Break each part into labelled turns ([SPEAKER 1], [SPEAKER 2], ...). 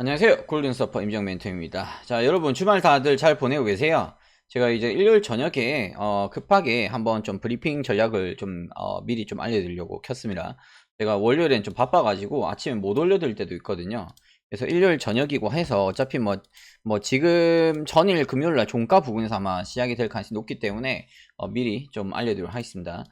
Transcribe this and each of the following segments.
[SPEAKER 1] 안녕하세요. 골든서퍼 임정 멘토입니다. 자, 여러분 주말 다들 잘 보내고 계세요? 제가 이제 일요일 저녁에 어, 급하게 한번 좀 브리핑 전략을 좀 어, 미리 좀 알려드리려고 켰습니다. 제가 월요일엔 좀 바빠가지고 아침에 못 올려드릴 때도 있거든요. 그래서 일요일 저녁이고 해서 어차피 뭐, 뭐 지금 전일 금요일 날 종가 부근에서 아마 시작이 될 가능성이 높기 때문에 어, 미리 좀 알려드리도록 하겠습니다.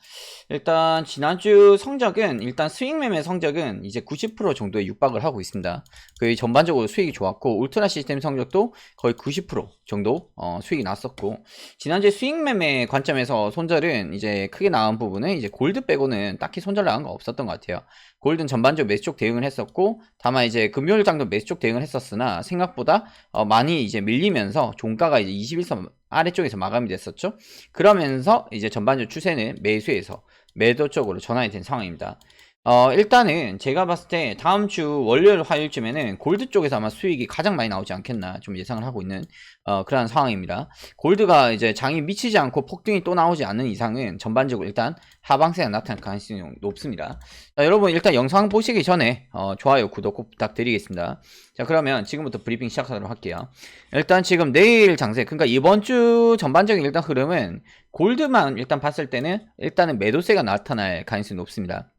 [SPEAKER 1] 일단 지난주 성적은 일단 스윙 매매 성적은 이제 90% 정도에 육박을 하고 있습니다. 거의 전반적으로 수익이 좋았고 울트라 시스템 성적도 거의 90% 정도 어, 수익이 났었고 지난주에 수익 매매 관점에서 손절은 이제 크게 나온 부분은 이제 골드 빼고는 딱히 손절 나간 거 없었던 것 같아요. 골드는 전반적으로 매수 쪽 대응을 했었고 다만 이제 금요일 장도 매수 쪽 대응을 했었으나 생각보다 어, 많이 이제 밀리면서 종가가 이제 21선 아래쪽에서 마감이 됐었죠. 그러면서 이제 전반적 추세는 매수에서 매도 쪽으로 전환이 된 상황입니다. 어, 일단은 제가 봤을 때 다음 주 월요일 화요일쯤에는 골드 쪽에서 아마 수익이 가장 많이 나오지 않겠나 좀 예상을 하고 있는 어, 그러한 상황입니다. 골드가 이제 장이 미치지 않고 폭등이 또 나오지 않는 이상은 전반적으로 일단 하방세가 나타날 가능성이 높습니다. 자, 여러분 일단 영상 보시기 전에 어, 좋아요, 구독 꼭 부탁드리겠습니다. 자 그러면 지금부터 브리핑 시작하도록 할게요. 일단 지금 내일 장세, 그러니까 이번 주 전반적인 일단 흐름은 골드만 일단 봤을 때는 일단은 매도세가 나타날 가능성이 높습니다.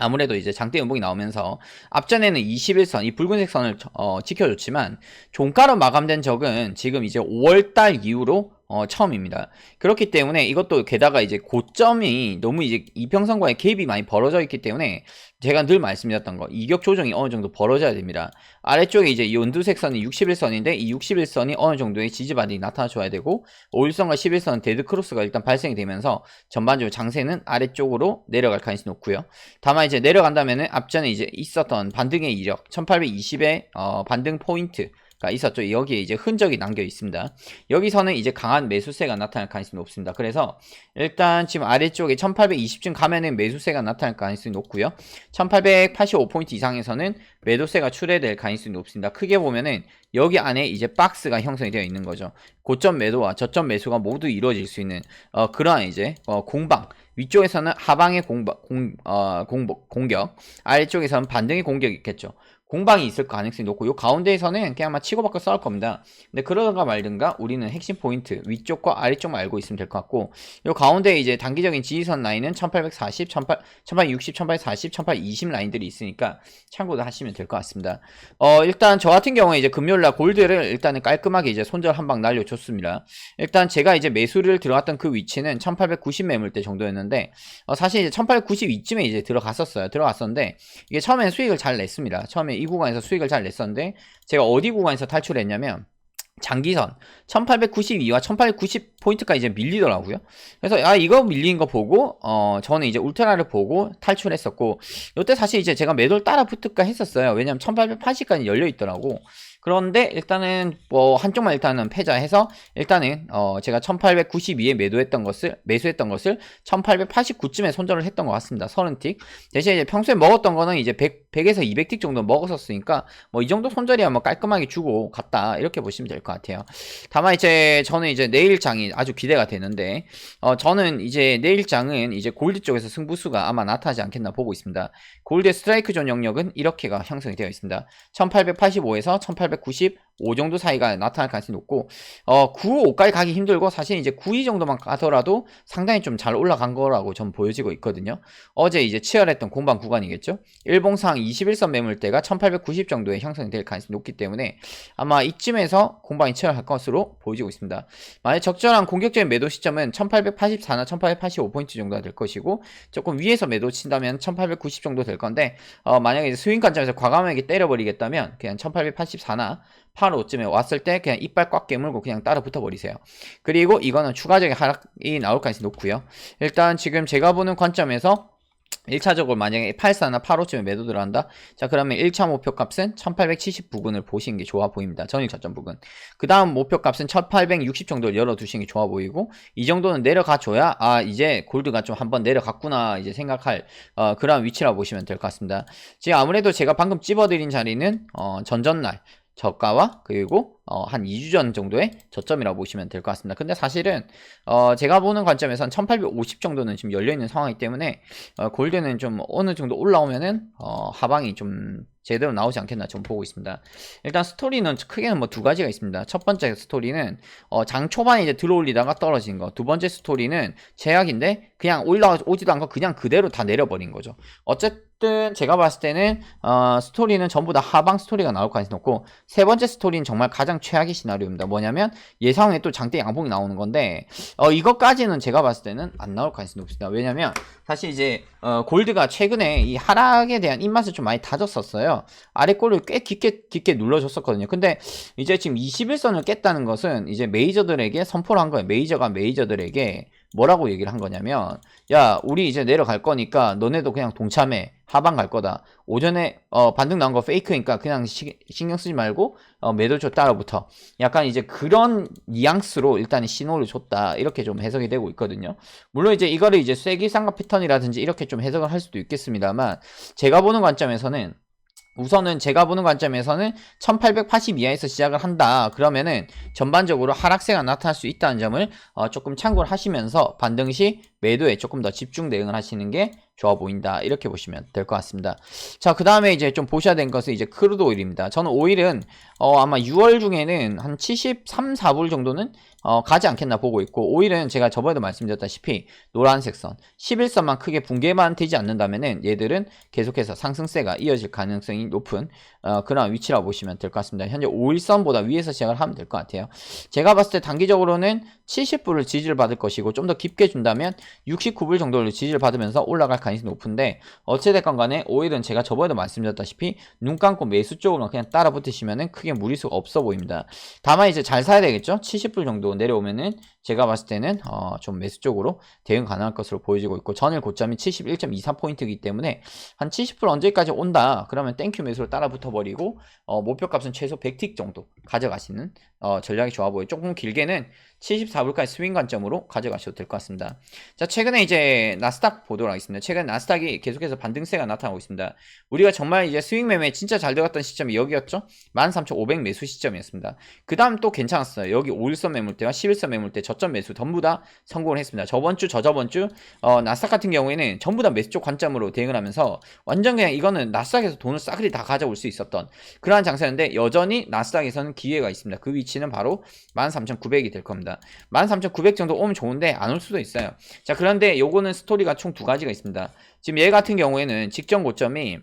[SPEAKER 1] 아무래도 이제 장대 연봉이 나오면서 앞전에는 21선 이 붉은색 선을 어, 지켜줬지만 종가로 마감된 적은 지금 이제 5월달 이후로 어, 처음입니다. 그렇기 때문에 이것도 게다가 이제 고점이 너무 이제 이평선과의 갭이 많이 벌어져 있기 때문에 제가 늘 말씀드렸던 거 이격 조정이 어느 정도 벌어져야 됩니다. 아래쪽에 이제 이 연두색 선이 61선인데 이 61선이 어느 정도의 지지반이 나타나줘야 되고 5일선과 11선 데드 크로스가 일단 발생이 되면서 전반적으로 장세는 아래쪽으로 내려갈 가능성이 높고요. 다만 이제 내려간다면은 앞전에 이제 있었던 반등의 이력 1820의 어, 반등 포인트 가 있었죠. 여기에 이제 흔적이 남겨 있습니다. 여기서는 이제 강한 매수세가 나타날 가능성이 높습니다. 그래서 일단 지금 아래쪽에 1820쯤 가면은 매수세가 나타날 가능성이 높고요. 1885포인트 이상에서는 매도세가 출해될 가능성이 높습니다. 크게 보면은 여기 안에 이제 박스가 형성이 되어 있는 거죠. 고점 매도와 저점 매수가 모두 이루어질 수 있는 어, 그러한 이제 어, 공방 위쪽에서는 하방의 공방, 공, 어, 공복, 공격 아래쪽에서는 반등의 공격이 있겠죠. 공방이 있을 가능성이 높고 요 가운데에서는 그냥 아마 치고받고 싸울 겁니다. 근데 그러다가 말든가 우리는 핵심 포인트 위쪽과 아래쪽만 알고 있으면 될 것 같고 요 가운데 이제 단기적인 지지선 라인은 1840, 18, 1860, 1840, 1820 라인들이 있으니까 참고도 하시면 될 것 같습니다. 어 일단 저 같은 경우에 이제 금요일날 골드를 일단은 깔끔하게 이제 손절 한 방 날려줬습니다. 일단 제가 이제 매수를 들어갔던 그 위치는 1890 매물대 정도였는데 어 사실 이제 1892쯤에 이제 들어갔었어요. 들어갔었는데 이게 처음엔 수익을 잘 냈습니다. 처음에 이 구간에서 수익을 잘 냈었는데 제가 어디 구간에서 탈출했냐면 장기선 1892와 1890 포인트까지 이제 밀리더라고요. 그래서 아 이거 밀린 거 보고 어 저는 이제 울트라를 보고 탈출했었고 이때 사실 이제 제가 매도를 따라 붙을까 했었어요. 왜냐면 1880까지 열려 있더라고. 그런데 일단은 뭐 한쪽만 일단은 패자해서 일단은 어 제가 1892에 매도했던 것을 매수했던 것을 1889쯤에 손절을 했던 것 같습니다. 30틱. 대신 이제 평소에 먹었던 거는 이제 100, 100에서 200틱 정도 먹었었으니까 뭐 이 정도 손절이야 뭐 깔끔하게 주고 갔다 이렇게 보시면 될 것 같아요. 다만 이제 저는 이제 내일 장이 아주 기대가 되는데 어 저는 이제 내일 장은 이제 골드 쪽에서 승부수가 아마 나타나지 않겠나 보고 있습니다. 골드 스트라이크 존 영역은 이렇게가 형성이 되어 있습니다. 1885에서 1895 정도 사이가 나타날 가능성이 높고 어 95까지 가기 힘들고 사실 이제 92 정도만 가더라도 상당히 좀 잘 올라간 거라고 전 보여지고 있거든요. 어제 이제 치열했던 공방 구간이겠죠. 일봉상 21선 매물대가 1890 정도의 형성이 될 가능성이 높기 때문에 아마 이쯤에서 공방이 치열할 것으로 보여지고 있습니다. 만약 적절한 공격적인 매도 시점은 1884나 1885포인트 정도가 될 것이고 조금 위에서 매도 친다면 1890 정도 될 건데 어 만약에 스윙 관점에서 과감하게 때려버리겠다면 그냥 1884나 8호쯤에 왔을 때 그냥 이빨 꽉 깨물고 그냥 따라 붙어 버리세요. 그리고 이거는 추가적인 하락이 나올 가능성이 높고요. 일단 지금 제가 보는 관점에서 1차적으로 만약에 84나 85쯤에 매도 들어간다? 자, 그러면 1차 목표 값은 1870 부근을 보시는 게 좋아 보입니다. 전일 저점 부근. 그 다음 목표 값은 1860 정도를 열어두시는 게 좋아 보이고, 이 정도는 내려가 줘야, 아, 이제 골드가 좀 한번 내려갔구나, 이제 생각할, 어, 그런 위치라고 보시면 될 것 같습니다. 지금 아무래도 제가 방금 찝어드린 자리는, 어, 전전날, 저가와 그리고 어, 한 2주 전 정도의 저점이라고 보시면 될 것 같습니다. 근데 사실은 어, 제가 보는 관점에선 1850 정도는 지금 열려 있는 상황이기 때문에 어, 골드는 좀 어느 정도 올라오면은 어, 하방이 좀 제대로 나오지 않겠나 좀 보고 있습니다. 일단 스토리는 크게는 뭐 두 가지가 있습니다. 첫 번째 스토리는 어, 장 초반에 이제 들어올리다가 떨어진 거. 두 번째 스토리는 제약인데 그냥 올라오지도 않고 그냥 그대로 다 내려버린 거죠. 어쨌든 제가 봤을 때는 어, 스토리는 전부 다 하방 스토리가 나올 가능성이 높고 세 번째 스토리는 정말 가장 최악의 시나리오입니다. 뭐냐면 예상에 또 장대 양봉이 나오는 건데 어, 이것까지는 제가 봤을 때는 안 나올 가능성이 높습니다. 왜냐면 사실 이제 어, 골드가 최근에 이 하락에 대한 입맛을 좀 많이 다졌었어요. 아래 골을 꽤 깊게 깊게 눌러줬었거든요. 근데 이제 지금 21선을 깼다는 것은 이제 메이저들에게 선포를 한 거예요. 메이저가 메이저들에게 뭐라고 얘기를 한 거냐면 야 우리 이제 내려갈 거니까 너네도 그냥 동참해. 하방 갈 거다. 오전에 어 반등 나온 거 페이크니까 그냥 시, 신경 쓰지 말고 어 매도조 따라붙어. 약간 이제 그런 뉘앙스로 일단 신호를 줬다. 이렇게 좀 해석이 되고 있거든요. 물론 이제 이거를 이제 쐐기 쌍각 패턴이라든지 이렇게 좀 해석을 할 수도 있겠습니다만 제가 보는 관점에서는 우선은 제가 보는 관점에서는 1880 이하에서 시작을 한다. 그러면은 전반적으로 하락세가 나타날 수 있다는 점을 어, 조금 참고를 하시면서 반등 시 매도에 조금 더 집중 대응을 하시는 게 좋아 보인다. 이렇게 보시면 될 것 같습니다. 자, 그 다음에 이제 좀 보셔야 되는 것은 이제 크루드 오일입니다. 저는 오일은 어, 아마 6월 중에는 한 73, 4불 정도는 어, 가지 않겠나 보고 있고 오일은 제가 저번에도 말씀드렸다시피 노란색 선 11선만 크게 붕괴만 되지 않는다면은 얘들은 계속해서 상승세가 이어질 가능성이 높은 어, 그런 위치라고 보시면 될 것 같습니다. 현재 5일선보다 위에서 시작을 하면 될 것 같아요. 제가 봤을 때 단기적으로는 70불을 지지를 받을 것이고 좀 더 깊게 준다면 69불 정도를 지지를 받으면서 올라갈 가능성이 높은데 어찌됐건 간에 오일은 제가 저번에도 말씀드렸다시피 눈 감고 매수 쪽으로 그냥 따라 붙으시면은 크게 무리수가 없어 보입니다. 다만 이제 잘 사야 되겠죠? 70불 정도 내려오면은 제가 봤을 때는 어, 좀 매수 쪽으로 대응 가능할 것으로 보여지고 있고 전일 고점이 71.24포인트이기 때문에 한 70불 언제까지 온다 그러면 땡큐 매수를 따라 붙어버리고 어, 목표값은 최소 100틱 정도 가져가시는 어, 전략이 좋아 보여요. 조금 길게는 74불까지 스윙 관점으로 가져가셔도 될 것 같습니다. 자, 최근에 이제 나스닥 보도록 하겠습니다. 최근 나스닥이 계속해서 반등세가 나타나고 있습니다. 우리가 정말 이제 스윙 매매 진짜 잘 들어갔던 시점이 여기였죠? 13,500 매수 시점이었습니다. 그 다음 또 괜찮았어요. 여기 5일선 매물대와 11선 매물대 저점 매수 전부 다 성공을 했습니다. 저번 주, 저저번 주, 어, 나스닥 같은 경우에는 전부 다 매수 쪽 관점으로 대응을 하면서 완전 그냥 이거는 나스닥에서 돈을 싸그리 다 가져올 수 있었던 그러한 장세였는데 여전히 나스닥에서는 기회가 있습니다. 그 위치는 바로 13,900이 될 겁니다. 13,900 정도 오면 좋은데 안 올 수도 있어요. 자, 그런데 요거는 스토리가 총 두 가지가 있습니다. 지금 얘 같은 경우에는 직전 고점이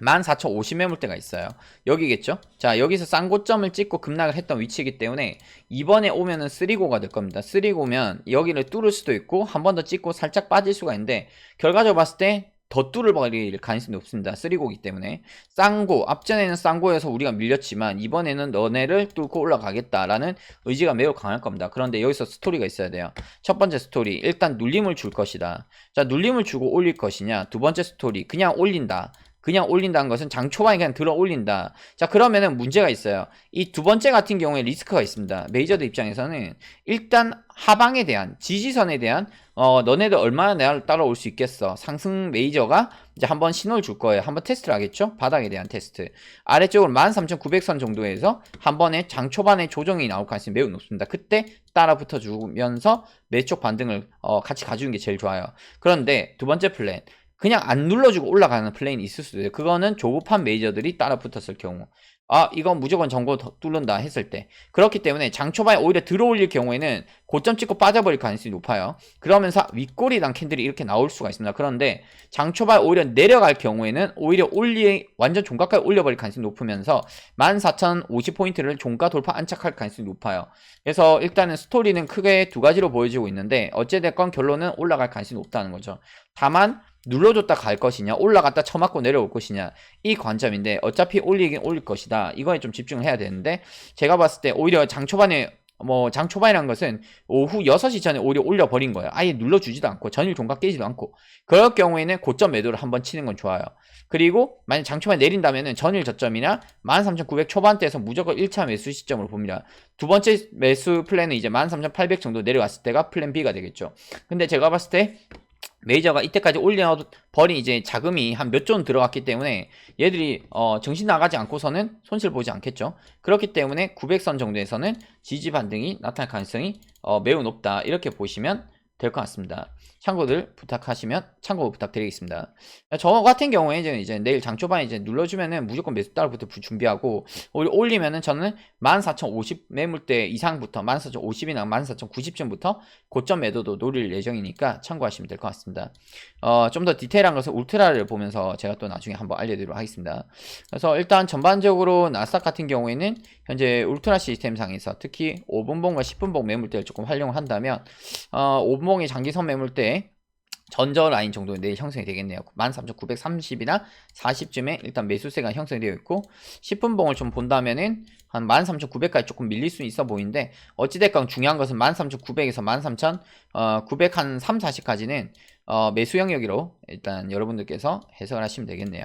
[SPEAKER 1] 14,050 매물대가 있어요. 여기겠죠? 자, 여기서 싼 고점을 찍고 급락을 했던 위치이기 때문에 이번에 오면은 3고가 될 겁니다. 3고면 여기를 뚫을 수도 있고 한 번 더 찍고 살짝 빠질 수가 있는데 결과적으로 봤을 때 더 뚫을 버릴 가능성이 높습니다. 3고기 때문에. 쌍고, 앞전에는 쌍고여서 우리가 밀렸지만 이번에는 너네를 뚫고 올라가겠다라는 의지가 매우 강할 겁니다. 그런데 여기서 스토리가 있어야 돼요. 첫 번째 스토리, 일단 눌림을 줄 것이다. 자, 눌림을 주고 올릴 것이냐. 두 번째 스토리, 그냥 올린다. 그냥 올린다는 것은 장 초반에 그냥 들어 올린다. 자, 그러면은 문제가 있어요. 이 두 번째 같은 경우에 리스크가 있습니다. 메이저드 입장에서는 일단 하방에 대한 지지선에 대한 어, 너네들 얼마나 내가 따라올 수 있겠어. 상승 메이저가 이제 한번 신호를 줄 거예요. 한번 테스트를 하겠죠? 바닥에 대한 테스트. 아래쪽으로 13,900선 정도에서 한 번에 장 초반에 조정이 나올 가능성이 매우 높습니다. 그때 따라 붙어 주면서 매쪽 반등을 어, 같이 가주는 게 제일 좋아요. 그런데 두 번째 플랜. 그냥 안 눌러주고 올라가는 플레인이 있을 수도 있어요. 그거는 조급한 메이저들이 따라 붙었을 경우. 아, 이건 무조건 정보 뚫는다 했을 때. 그렇기 때문에 장 초반에 오히려 들어올릴 경우에는 고점 찍고 빠져버릴 가능성이 높아요. 그러면서 윗꼬리당 캔들이 이렇게 나올 수가 있습니다. 그런데 장 초반에 오히려 내려갈 경우에는 오히려 올리, 완전 종가까지 올려버릴 가능성이 높으면서 14,050포인트를 종가 돌파 안착할 가능성이 높아요. 그래서 일단은 스토리는 크게 두 가지로 보여지고 있는데 어찌됐건 결론은 올라갈 가능성이 높다는 거죠. 다만 눌러줬다 갈 것이냐 올라갔다 쳐맞고 내려올 것이냐 이 관점인데 어차피 올리긴 올릴 것이다. 이거에 좀 집중을 해야 되는데 제가 봤을 때 오히려 장 초반에 뭐 장 초반이란 것은 오후 6시 전에 오히려 올려버린 거예요. 아예 눌러주지도 않고 전일 종가 깨지도 않고. 그럴 경우에는 고점 매도를 한번 치는 건 좋아요. 그리고 만약 장 초반에 내린다면은 전일 저점이나 13,900 초반대에서 무조건 1차 매수 시점으로 봅니다. 두 번째 매수 플랜은 이제 13,800 정도 내려왔을 때가 플랜 B가 되겠죠. 근데 제가 봤을 때 메이저가 이때까지 올려버린 이제 자금이 한 몇 조는 들어갔기 때문에 얘들이 어 정신 나가지 않고서는 손실 보지 않겠죠. 그렇기 때문에 900선 정도에서는 지지 반등이 나타날 가능성이 어 매우 높다. 이렇게 보시면 될 것 같습니다. 참고들 부탁하시면 참고 부탁드리겠습니다. 저 같은 경우에 이제, 이제 내일 장 초반에 이제 눌러주면은 무조건 매수 달러부터 부- 준비하고 올- 올리면은 저는 14,050 매물대 이상부터 14,050이나 14,090쯤부터 고점 매도도 노릴 예정이니까 참고하시면 될 것 같습니다. 어, 좀 더 디테일한 것은 울트라를 보면서 제가 또 나중에 한번 알려드리도록 하겠습니다. 그래서 일단 전반적으로 나스닥 같은 경우에는 현재 울트라 시스템상에서 특히 5분봉과 10분봉 매물대를 조금 활용을 한다면 어, 5분 봉의 장기선 매물대 전저 라인 정도 내일 형성이 되겠네요. 13,930이나 40쯤에 일단 매수세가 형성되어 있고 10분봉을 좀 본다면은 한 13,900까지 조금 밀릴 수 있어 보이는데 어찌됐건 중요한 것은 13,900에서 13,000 어, 900 한 3, 40까지는 어, 매수 영역으로 일단 여러분들께서 해석을 하시면 되겠네요.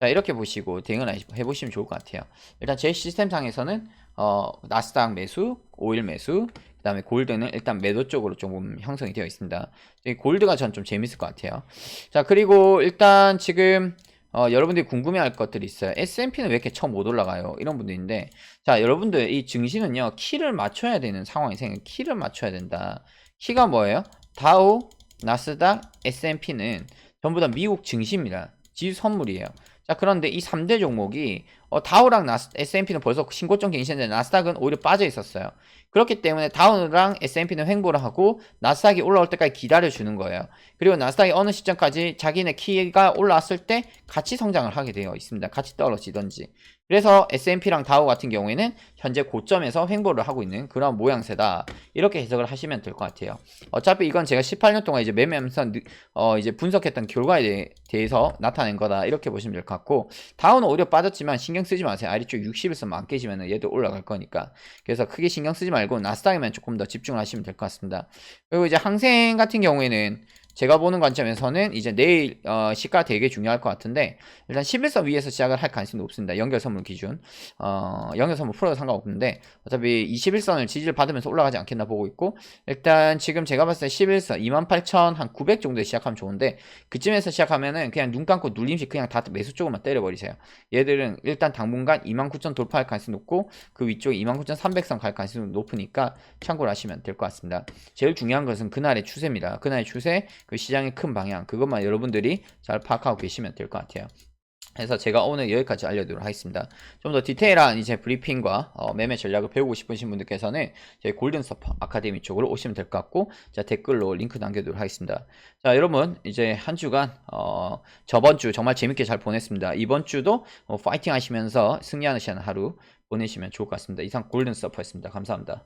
[SPEAKER 1] 자 이렇게 보시고 대응을 해- 해보시면 좋을 것 같아요. 일단 제 시스템상에서는 어, 나스닥 매수, 오일 매수, 그 다음에 골드는 일단 매도 쪽으로 조금 형성이 되어 있습니다. 이 골드가 전 좀 재밌을 것 같아요. 자 그리고 일단 지금 어, 여러분들이 궁금해할 것들이 있어요. S&P는 왜 이렇게 처음 못 올라가요? 이런 분들인데 자 여러분들 이 증시는요 키를 맞춰야 되는 상황이 생겨 키를 맞춰야 된다. 키가 뭐예요? 다우, 나스닥, S&P는 전부 다 미국 증시입니다. 지수 선물이에요. 자 그런데 이 3대 종목이 어, 다우랑 나스, S&P는 벌써 신고점 갱신인데 나스닥은 오히려 빠져 있었어요. 그렇기 때문에 다우랑 S&P는 횡보를 하고 나스닥이 올라올 때까지 기다려 주는 거예요. 그리고 나스닥이 어느 시점까지 자기네 키가 올라왔을 때 같이 성장을 하게 되어 있습니다. 같이 떨어지던지. 그래서 S&P랑 다우 같은 경우에는 현재 고점에서 횡보를 하고 있는 그런 모양새다. 이렇게 해석을 하시면 될 것 같아요. 어차피 이건 제가 18년 동안 이제 매매하면서 느- 어 이제 분석했던 결과에 대- 대해서 나타낸 거다. 이렇게 보시면 될 것 같고 다우는 오히려 빠졌지만 신경 쓰지 마세요. 아래쪽 60에서 만 깨지면 얘도 올라갈 거니까. 그래서 크게 신경 쓰지 말고 나스닥에만 조금 더 집중을 하시면 될 것 같습니다. 그리고 이제 항생 같은 경우에는 제가 보는 관점에서는 이제 내일 어, 시가 되게 중요할 것 같은데 일단 11선 위에서 시작을 할 가능성이 높습니다. 연결 선물 기준 어, 연결 선물 풀어도 상관없는데 어차피 21선을 지지를 받으면서 올라가지 않겠나 보고 있고 일단 지금 제가 봤을 때 11선 28,900 정도에 시작하면 좋은데 그쯤에서 시작하면은 그냥 눈 감고 눌림식 그냥 다 매수 쪽으로만 때려버리세요. 얘들은 일단 당분간 29,000 돌파할 가능성이 높고 그 위쪽에 29,300선 갈 가능성이 높으니까 참고를 하시면 될 것 같습니다. 제일 중요한 것은 그날의 추세입니다. 그날의 추세, 그 시장의 큰 방향, 그것만 여러분들이 잘 파악하고 계시면 될 것 같아요. 그래서 제가 오늘 여기까지 알려드리도록 하겠습니다. 좀 더 디테일한 이제 브리핑과 어, 매매 전략을 배우고 싶으신 분들께서는 저희 골든 서퍼 아카데미 쪽으로 오시면 될 것 같고, 자 댓글로 링크 남겨두도록 하겠습니다. 자 여러분 이제 한 주간 어, 저번 주 정말 재밌게 잘 보냈습니다. 이번 주도 어, 파이팅 하시면서 승리하는 하루 보내시면 좋을 것 같습니다. 이상 골든 서퍼였습니다. 감사합니다.